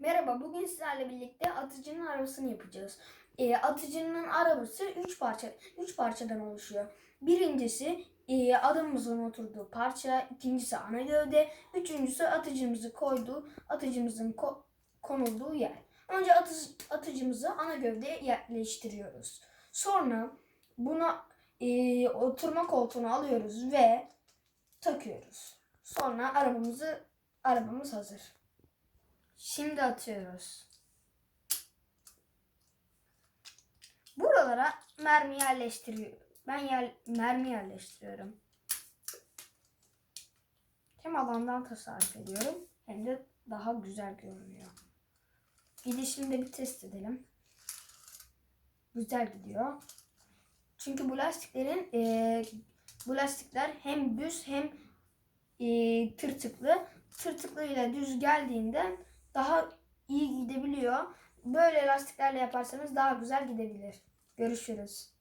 Merhaba, bugün sizlerle birlikte atıcının arabasını yapacağız. Ee, atıcının arabası 3 parça 3 parçadan oluşuyor. Birincisi e, adamımızın oturduğu parça, ikincisi ana gövde, üçüncüsü atıcımızı koyduğu, atıcımızın ko- konulduğu yer. Önce atı- atıcımızı ana gövdeye yerleştiriyoruz. Sonra buna e, oturma koltuğunu alıyoruz ve takıyoruz. Sonra arabamızı arabamız hazır. Şimdi atıyoruz. Buralara mermi yerleştiriyor. Ben yer, mermi yerleştiriyorum. Hem alandan tasarruf ediyorum hem de daha güzel görünüyor. Gidişini de bir test edelim. Güzel gidiyor. Çünkü bu lastiklerin eee, bu lastikler hem düz hem eee, tırtıklı. Tırtıklı ile düz geldiğinden daha iyi gidebiliyor. Böyle lastiklerle yaparsanız daha güzel gidebilir. Görüşürüz.